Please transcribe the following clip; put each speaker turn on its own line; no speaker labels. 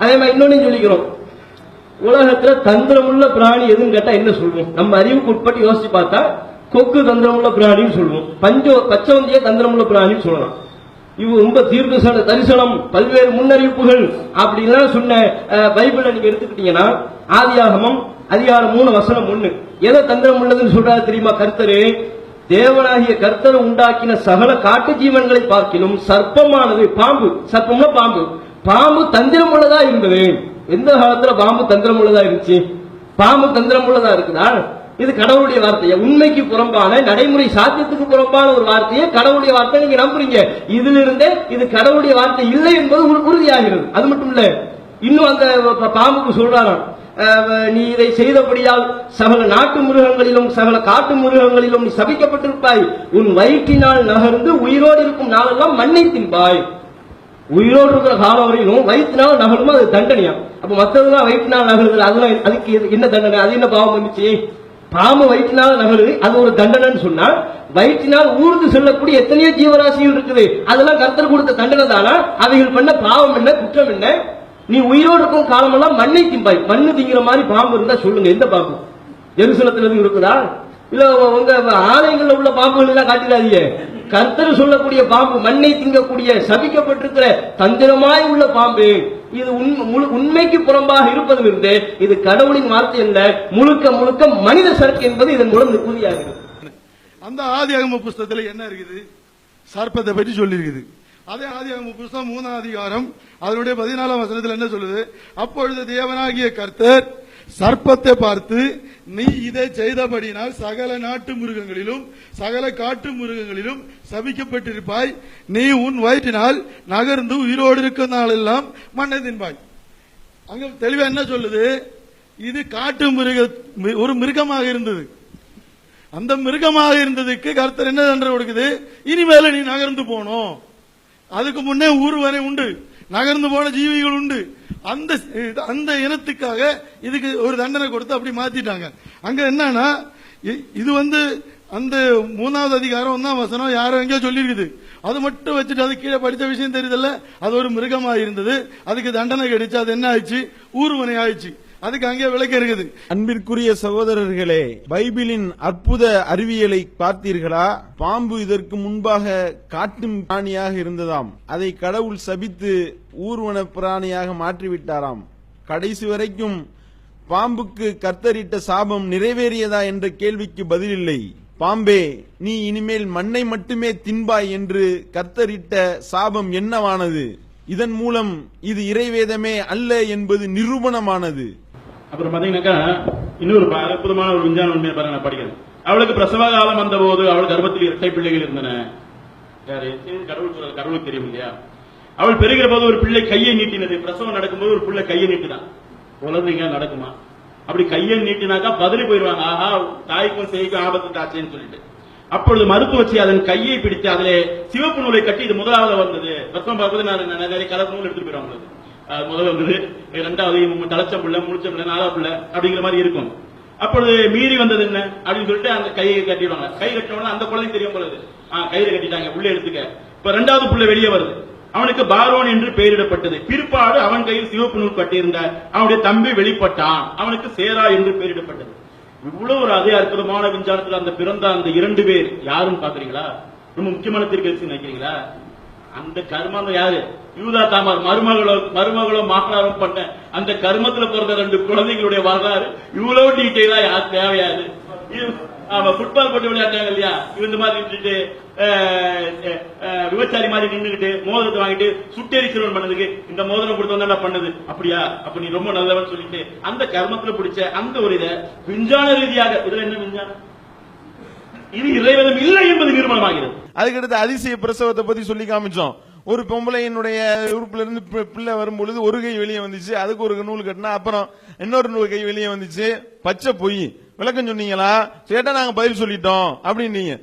அதே மாதிரி இன்னொன்னு சொல்லிக்கிறோம். உலகத்துல தந்திரமுள்ள பிராணி எதுன்னு கேட்டா என்ன சொல்லுவோம் நம்ம அறிவுக்கு உட்பட்டு யோசிச்சு பார்த்தா கொக்கு தந்திரமுள்ள பிராணின்னு சொல்லுவோம் பஞ்சோ பச்சவந்திய தந்திரமுள்ள பிராணின்னு சொல்லலாம். இவ ரொம்ப தீர்க்க தரிசனம் பல்வேறு முன்னறிவிப்புகள் அப்படின்லாம் சொன்ன அஹ், பைபிளை நீங்க எடுத்துக்கிட்டீங்கன்னா ஆதியாகமம் அதிகாரம் மூணு வசனம் ஒண்ணு. எதை தந்திரம் உள்ளதுன்னு சொல்றாரு தெரியுமா கர்த்தரு? தேவனாகிய கர்த்தர் உண்டாக்கின சகல காட்டு ஜீவன்களை பார்க்கிலும் சர்ப்பமானது பாம்பு சர்ப்பம்னா பாம்பு. பாம்பு தந்திரம் உள்ளதா இருந்தது. எந்த காலத்துல பாம்பு தந்திரம் உள்ளதா இருந்துச்சு? பாம்பு தந்திரம் உள்ளதா இருக்குதா? இது கடவுளுடைய வார்த்தையை? உண்மைக்கு புறம்பான நடைமுறை சாத்தியத்துக்கு புறம்பான ஒரு வார்த்தையை கடவுளுடைய வார்த்தை நீங்க நம்புறீங்க. இதுல இருந்தே இது கடவுளுடைய வார்த்தை இல்லை என்பது உங்களுக்கு உறுதியாகிறது. அது மட்டும் இல்ல இன்னும் அந்த ப- பாம்புக்கு சொல்றாராம். நீ இதை செய்தபடியால் சகல நாட்டு மிருகங்களிலும் சகல காட்டு மிருகங்களிலும் நீ சபிக்கப்பட்டிருப்பாய். உன் வயிற்றினால் நகர்ந்து உயிரோடு இருக்கும் நாளெல்லாம் மண்ணை தின்பாய் உயிரோடு இருக்கிற காலம் வரையிலும் வயிற்றுனால நகரும் அது தண்டனையா? அப்ப மத்ததுலாம் வயிற்றுனால நகருது அதெல்லாம் அதுக்கு என்ன தண்டனை? அது என்ன பாவம் வந்துச்சு? பாம்பு வயிற்றுனால நகருது அது ஒரு தண்டனைன்னு சொன்னா வயிற்றினால் ஊர்ந்து செல்லக்கூடிய எத்தனையோ ஜீவராசிகள் இருக்குது. அதெல்லாம் கர்த்தர் கொடுத்த தண்டனை தானா? அவைகள் பண்ண பாவம் என்ன குற்றம் என்ன? நீ உயிரோடு இருக்கும் காலமெல்லாம் மண்ணை திம்பாய். மண்ணு திங்கிற மாதிரி பாம்பு இருந்தா சொல்லுங்க எந்த பாம்பு? எருசலத்துல இருந்து இருக்குதா? இல்ல உங்க ஆலயங்கள்ல உள்ள பாம்புகள் எல்லாம் காட்டிடாதீங்க. கர்த்தர் சொல்லக்கூடிய பாம்பு மண்ணை திங்கக்கூடிய சபிக்கப்பட்டிருக்கிற தந்திரமாய் உள்ள பாம்பு இது உண்மை- முழு- உண்மைக்கு புறம்பாக இருப்பதிலிருந்து இது கடவுளின் வார்த்தை அல்ல. முழுக்க முழுக்க மனித சரக்கு என்பது இதன் மூலம் உறுதியாகிறது
அந்த ஆதியாகம புஸ்தகத்துல என்ன இருக்குது? சர்ப்பத்தை பற்றி சொல்லியிருக்குது. அதே ஆதியாகம புஸ்தகம் மூணாம் அதிகாரம் அதனுடைய பதினாலாம் வசனத்தில் என்ன சொல்லுது? அப்பொழுது தேவனாகிய கர்த்தர் சர்ப்பத்தை பார்த்து நீ இதை செய்தபடினால் சகல நாட்டு மிருகங்களிலும் சகல காட்டு மிருகங்களிலும் சபிக்கப்பட்டிருப்பாய். நீ உன் வயிற்றினால் நகர்ந்து உயிரோடு இருக்கும் நாளெல்லாம் மண்ணை தின்பாய். அங்க தெளிவா என்ன சொல்லுது? இது காட்டு மிருக ஒரு மிருகமாக இருந்தது. அந்த மிருகமாக இருந்ததுக்கு கருத்தர் என்ன தண்டனை கொடுக்குது? இனிமேல நீ நகர்ந்து போனோம் அதுக்கு முன்னே ஊர் வரை உண்டு. நகர்ந்து போன ஜீவிகள் உண்டு. அந்த அந்த இனத்துக்காக இதுக்கு ஒரு தண்டனை கொடுத்து அப்படி மாத்திட்டாங்க. அங்க என்னன்னா இ- இது வந்து அந்த மூணாவது அதிகாரம் தான் வசனம் யாரோ எங்கேயோ சொல்லியிருக்குது. அது மட்டும் வச்சுட்டு அது கீழே படித்த விஷயம் தெரியுதுல்ல? அது ஒரு மிருகமாக இருந்தது அதுக்கு தண்டனை கிடைச்சு அது என்ன ஆயிடுச்சு? ஊர்வனை ஆயிடுச்சு. அதுக்கு அங்கே விளக்க இருக்குது.
அன்பிற்குரிய சகோதரர்களே பைபிளின் அற்புத அறிவியலை பார்த்தீர்களா? பாம்பு இதற்கு முன்பாக காட்டும் பிராணியாக இருந்ததாம். அதை கடவுள் சபித்து ஊர்வன பிராணியாக மாற்றிவிட்டாராம். கடைசி வரைக்கும் பாம்புக்கு கர்த்தரிட்ட சாபம் நிறைவேறியதா என்ற கேள்விக்கு பதிலில்லை. பாம்பே நீ இனிமேல் மண்ணை மட்டுமே தின்பாய் என்று கர்த்தரிட்ட சாபம் என்னவானது? இதன் மூலம் இது இறைவேதமே அல்ல என்பது நிரூபணமானது.
அப்புறம் பாத்தீங்கன்னாக்கா இன்னொரு அற்புதமான ஒரு விஞ்ஞான உண்மையை பாருங்க நான் படிக்கிறேன். அவளுக்கு பிரசவ காலம் வந்த போது அவள் கர்ப்பத்தில் இரட்டை பிள்ளைகள் இருந்தன. யாரு கடவுள் கடவுளுக்கு தெரியும் இல்லையா? அவள் பெறுகிற போது ஒரு பிள்ளை கையை நீட்டினது. பிரசவம் நடக்கும்போது ஒரு பிள்ளை கையை நீட்டுதான். குழந்தைங்க நடக்குமா? அப்படி கையை நீட்டினாக்கா பதறி போயிருவாங்க ஆஹா தாய்க்கும் சேய்க்கும் ஆபத்து தாச்சேன்னு சொல்லிட்டு. அப்பொழுது மருத்துவ வச்சு அதன் கையை பிடித்து அதிலே சிவப்பு நூலை கட்டி இது முதலாவது வந்தது. பிரசவம் பார்ப்பது நான் நிறைய கலர் நூல் எடுத்துட்டு போயிடுவாங்க உங்களுக்கு. முதல்ல வந்தது ரெண்டாவது இவங்க தலைச்ச முழிச்ச பிள்ளை நாலா பிள்ளை அப்படிங்கிற மாதிரி இருக்கும். அப்பொழுது மீறி வந்தது என்ன? அப்படின்னு சொல்லிட்டு அந்த கையை கட்டிடுவாங்க. கை கட்டினோட அந்த குழந்தை தெரியும் பொழுது கையில கட்டிட்டாங்க உள்ள எடுத்துக்க. இப்ப ரெண்டாவது புள்ள வெளியே வருது. அவனுக்கு பாரோன் என்று பெயரிடப்பட்டது. பிற்பாடு அவன் கையில் சிவப்பு நூல் கட்டியிருந்த அவனுடைய தம்பி வெளிப்பட்டான். அவனுக்கு சேரா என்று பெயரிடப்பட்டது. இவ்வளவு ஒரு அதே அற்புதமான விஞ்ஞானத்தில் அந்த பிறந்த அந்த இரண்டு பேர் யாருன்னு பாக்குறீங்களா? ரொம்ப முக்கியமான தீர்க்கதரிசி நினைக்கிறீங்களா? அந்த கர்மம் யாரு? யூதா தாமர். மருமகளோ மருமகளோ மாமனாரும் பண்ண அந்த கர்மத்துல பிறந்த ரெண்டு குழந்தைகளுடைய வரலாறு இவ்வளவு டீட்டெயிலா யார் தேவையாது? ஆமா ஃபுட்பால் போட்டு விளையாட்டாங்க இல்லையா? இவன் இந்த மாதிரி நின்றுட்டு அஹ், விபச்சாரி மாதிரி நின்னுகிட்டு மோதிரத்தை வாங்கிட்டு சுட்டேரி சிறுவன் பண்ணதுக்கு இந்த மோதிரம் கொடுத்து என்ன பண்ணது? அப்படியா? அப்ப நீ ரொம்ப நல்லவன் சொல்லிட்டு அந்த கர்மத்துல பிடிச்ச அந்த ஒரு இதை விஞ்ஞான ரீதியாக இதுல என்ன விஞ்ஞானம்? இது இறைவதம் இல்லை என்பது நிர்மலமாகிறது.
அதுக்கடுத்து அதிசய பிரசவத்தை பத்தி சொல்லி காமிச்சோம். ஒரு பொம்பளையினுடைய உறுப்புல இருந்து பி- பிள்ளை வரும்பொழுது ஒரு கை வெளியே வந்துச்சு. அதுக்கு ஒரு நூல் கட்டினா அப்புறம் இன்னொரு நூல் கை வெளியே வந்துச்சு. பச்சை பொய். விளக்கம் சொன்னீங்களா? சேட்டா நாங்க பதில் சொல்லிட்டோம். அப்படின்னீங்க.